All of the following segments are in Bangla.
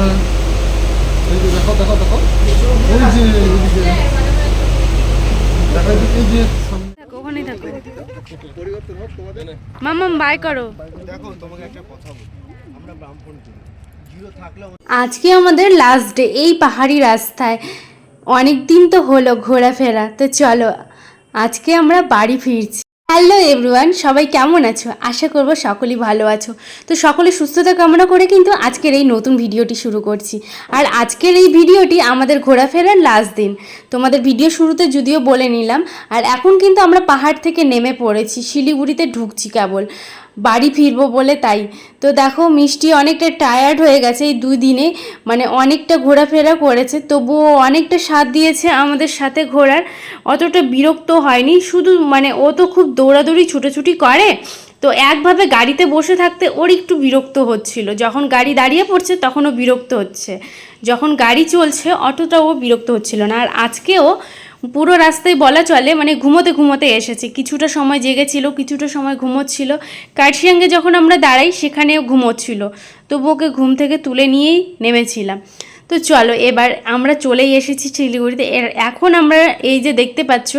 না এই যে দেখো দেখো দেখো। ওই যে দেখো এই যে। ওখানেই থাকো। পরিবর্তন হোক তোমাদের। মামাম বাই করো। দেখো তোমাকে একটা কথা বলি। আমরা ব্রাহ্মণ করি জিরো থাকলে আজকে আমাদের লাস্ট ডে এই পাহাড়ি রাস্তায়। অনেক দিন তো হলো ঘোরাফেরা। তো চলো আজকে আমরা বাড়ি ফিরছি। হ্যালো এভরিওয়ান সবাই কেমন আছো? আশা করব সকলেই ভালো আছো। তো সকলে সুস্থতা কামনা করে কিন্তু আজকের এই নতুন ভিডিওটি শুরু করছি। আর আজকের এই ভিডিওটি আমাদের ঘোরাফেরার লাস্ট দিন। তোমাদের ভিডিও শুরুতে যদিও বলে নিলাম, আর এখন কিন্তু আমরা পাহাড় থেকে নেমে পড়েছি, শিলিগুড়িতে ঢুকছি কেবল। বাড়ি ফিরবো বলে তাই। তো দেখো, মিষ্টি অনেকটা টায়ার্ড হয়ে গেছে এই দুই দিনে মানে অনেকটা ঘোরাফেরা করেছে, তবুও অনেকটা সাথ দিয়েছে আমাদের সাথে ঘোরার। অতটা বিরক্ত হয়নি, শুধু মানে ও তো খুব দৌড়াদৌড়ি, ছুটোছুটি করে। তো একভাবে গাড়িতে বসে থাকতে ওর একটু বিরক্ত হচ্ছিল। যখন গাড়ি দাঁড়িয়ে পড়ছে, তখন ও বিরক্ত হচ্ছে। যখন গাড়ি চলছে, অতটা ও বিরক্ত হচ্ছিল না। আর আজকেও পুরো রাস্তায় বলা চলে মানে ঘুমোতে ঘুমোতে এসেছে। কিছুটা সময় জেগেছিল, কিছুটা সময় ঘুমোচ্ছিল। কার্শিয়াঙ্গে যখন আমরা দাঁড়াই, সেখানেও ঘুমোচ্ছিল। তবু ওকে ঘুম থেকে তুলে নিয়েই নেমেছিলাম। তো চলো, এবার আমরা চলেই এসেছি শিলিগুড়িতে। এখন আমরা এই যে দেখতে পাচ্ছ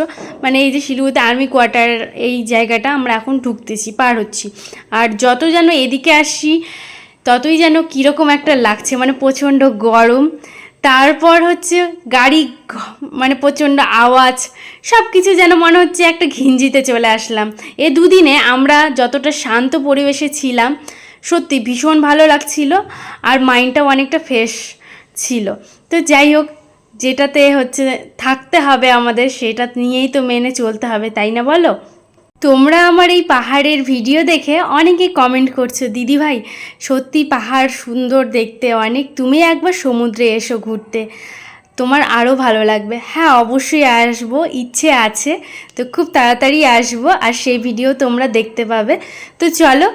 মানে এই যে শিলিগুড়িতে আর্মি কোয়ার্টার এই জায়গাটা, আমরা এখন ঢুকতেছি, পার হচ্ছি। আর যত যেন এদিকে আসি ততই যেন কীরকম একটা লাগছে মানে প্রচণ্ড গরম। তারপর হচ্ছে গাড়ি মানে প্রচণ্ড আওয়াজ সব কিছু যেন মনে হচ্ছে একটা ঘিঞ্জিতে চলে আসলাম। এ দুদিনে আমরা যতটা শান্ত পরিবেশে ছিলাম, সত্যি ভীষণ ভালো লাগছিল আর মাইন্ডটাও অনেকটা ফ্রেশ ছিল। তো যাই হোক, যেটাতে হচ্ছে থাকতে হবে আমাদের, সেটা নিয়েই তো মেনে চলতে হবে, তাই না বলো? তোমরা আমার এই পাহাড়ের ভিডিও দেখে অনেকে কমেন্ট করছ, দিদি ভাই, সত্যি পাহাড় সুন্দর দেখতে, অনেক তুমি একবার সমুদ্রে এসো ঘুরতে, তোমার আরও ভালো লাগবে। হ্যাঁ অবশ্যই আসব, ইচ্ছে আছে, তো খুব তাড়াতাড়ি আসব, আর সেই ভিডিও তোমরা দেখতে পাবে। তো চলো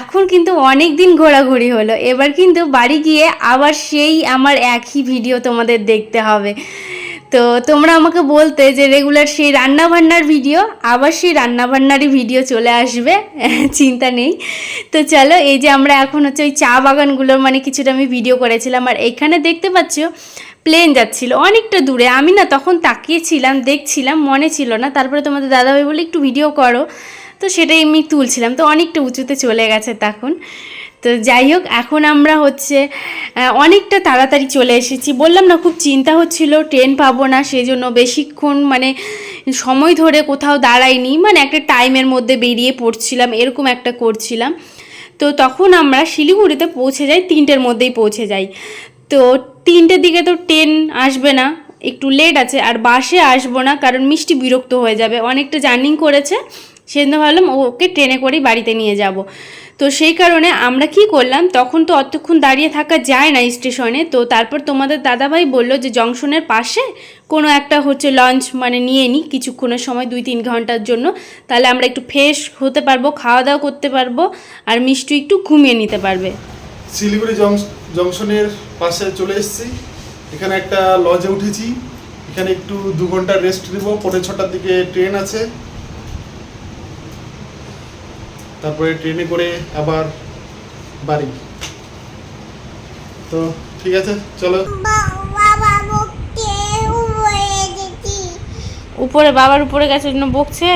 এখন কিন্তু অনেক দিন ঘোরাঘুরি হলো, এবার কিন্তু বাড়ি গিয়ে আবার সেই আমার একই ভিডিও তোমাদের দেখতে হবে। তো তোমরা আমাকে বলতে যে রেগুলার সেই রান্না বান্নার ভিডিও আবার সেই রান্না বান্নারই ভিডিও চলে আসবে, চিন্তা নেই। তো চলো, এই যে আমরা এখন হচ্ছে ওই চা বাগানগুলোর মানে কিছুটা আমি ভিডিও করেছিলাম, আর এখানে দেখতে পাচ্ছ প্লেন যাচ্ছিল অনেকটা দূরে। আমি না তখন তাকিয়েছিলাম, দেখছিলাম, মনে ছিল না। তারপরে তোমাদের দাদাভাই বলে একটু ভিডিও করো। তো সেটাই আমি তুলছিলাম। তো অনেকটা উঁচুতে চলে গেছে তখন। তো যাই হোক, এখন আমরা হচ্ছে অনেকটা তাড়াতাড়ি চলে এসেছি। বললাম না, খুব চিন্তা হচ্ছিল, ট্রেন পাবো না সেই জন্য বেশিক্ষণ মানে সময় ধরে কোথাও দাঁড়াইনি। মানে একটা টাইমের মধ্যে বেরিয়ে পড়ছিলাম, এরকম একটা করছিলাম। তো তখন আমরা শিলিগুড়িতে পৌঁছে যাই, তিনটের মধ্যেই পৌঁছে যাই। তো তিনটের দিকে তো ট্রেন আসবে না, একটু লেট আছে, আর বাসে আসব না, কারণ মিষ্টি বিরক্ত হয়ে যাবে। অনেকটা জার্নিং করেছে, সেজন্য ভাবলাম, ওকে ট্রেনে করেই বাড়িতে নিয়ে যাব। তো সেই কারণে আমরা কি করলাম, তখন তো অতক্ষণ দাঁড়িয়ে থাকা যায় না স্টেশনে, তো তারপর তোমাদের দাদাভাই বলল যে জংশনের পাশে কোনো একটা হচ্ছে লঞ্চ মানে নিয়ে নিই কিছুক্ষণের সময়, দুই তিন ঘণ্টার জন্য। তাহলে আমরা একটু ফ্রেশ হতে পারব খাওয়া দাওয়া করতে পারব আর মিষ্টি একটু ঘুমিয়ে নিতে পারবে। শিলিগুড়ি জংশনের পাশে চলে এসেছি। এখানে একটা লজে উঠেছি। এখানে একটু দু ঘণ্টা রেস্ট নেব। পৌনে ছটার দিকে ট্রেন আছে। তারপরে ট্রেনে করে আবার বাড়ি। তো ঠিক আছে চলো। উপরে বাবার উপরে গেছে জন্য বকছে?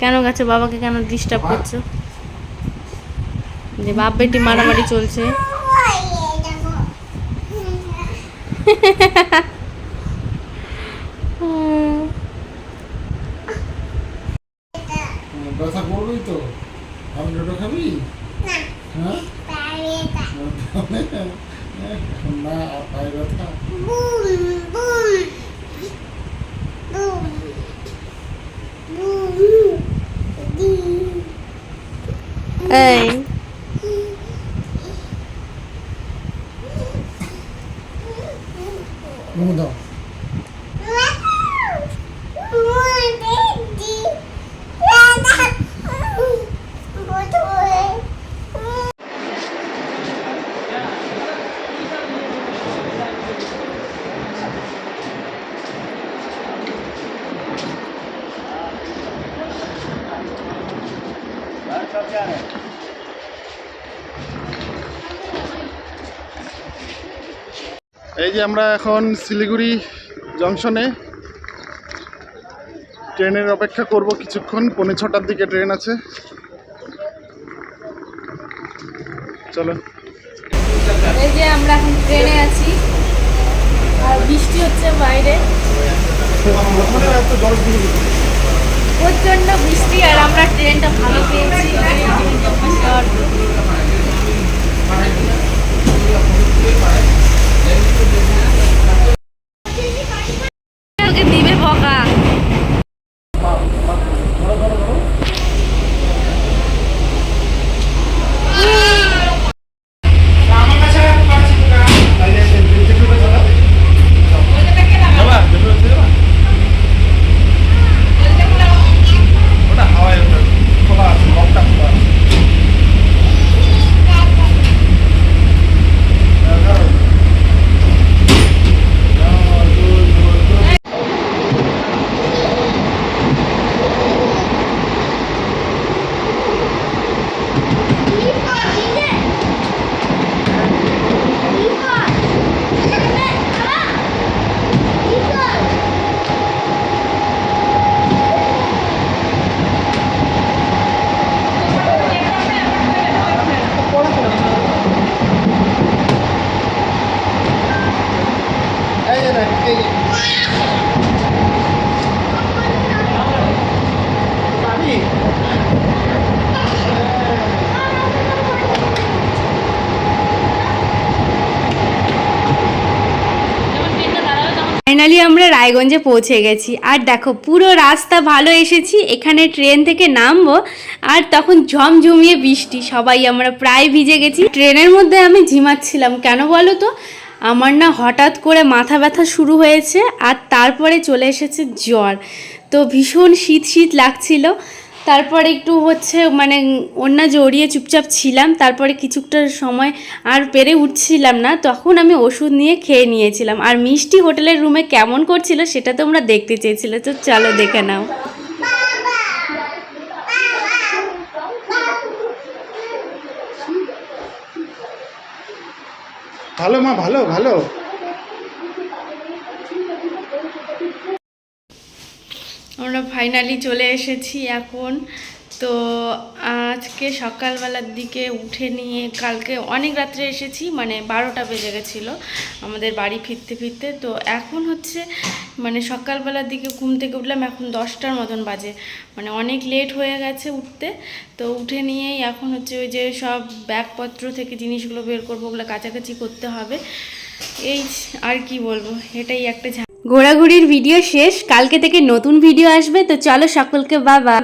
কেন গেছে? বাবাকে কেন ডিস্টার্ব করছ? যে বাপ বেটি মারামারি চলছে ব্যথা করবি তো আর দুটো খাবি হ্যাঁ এখন না পায়ে ব্যথা এই ঘুমো দাও এই যে আমরা এখন শিলিগুড়ি জংশনে ট্রেনের অপেক্ষা করব কিছুক্ষণ, পৌনে ছটার দিকে ট্রেন আছে। চলো। এই যে আমরা এখন ট্রেনে আছি। আর বৃষ্টি হচ্ছে বাইরে। প্রচণ্ড বৃষ্টি আর আমরা ট্রেনটা ভালো পেয়েছি। আর Thank you. ফাইনালি আমরা রায়গঞ্জে পৌঁছে গেছি। আর দেখো, পুরো রাস্তা ভালো এসেছি, এখানে ট্রেন থেকে নামবো, আর তখন ঝমঝমিয়ে বৃষ্টি, সবাই আমরা প্রায় ভিজে গেছি। ট্রেনের মধ্যে আমি ঝিমাচ্ছিলাম, কেন বলো তো? আমার না হঠাৎ করে মাথা ব্যথা শুরু হয়েছে, আর তারপরে চলে এসেছে জ্বর। তো ভীষণ শীত শীত লাগছিল তারপরে একটু হচ্ছে মানে ওনা জড়িয়ে চুপচাপ ছিলাম, তারপরে কিছুটা সময় আর পেরে উঠছিলাম না, তখন আমি ওষুধ নিয়ে খেয়ে নিয়েছিলাম। আর মিষ্টি হোটেলের রুমে কেমন করছিল সেটা তোমরা দেখতে চেয়েছিলে, তো চলো দেখে নাও। ভালো মা, ভালো ভালো আমরা ফাইনালি চলে এসেছি এখন। তো আজকে সকালবেলার দিকে উঠে নিয়ে কালকে অনেক রাত্রে এসেছি মানে বারোটা বেজে গেছিল আমাদের বাড়ি ফিরতে ফিরতে। তো এখন হচ্ছে মানে সকালবেলার দিকে ঘুম থেকে উঠলাম, এখন দশটার মতন বাজে। মানে অনেক লেট হয়ে গেছে উঠতে। তো উঠে নিয়েই এখন হচ্ছে ওই যে সব ব্যাগপত্র থেকে জিনিসগুলো বের করব, ওগুলো কাছাকাছি করতে হবে। এই আর কি বলব, এটাই একটা ঘোরাঘুরির ভিডিও শেষ কালকে থেকে নতুন ভিডিও আসবে তো চলো সকলকে বাবা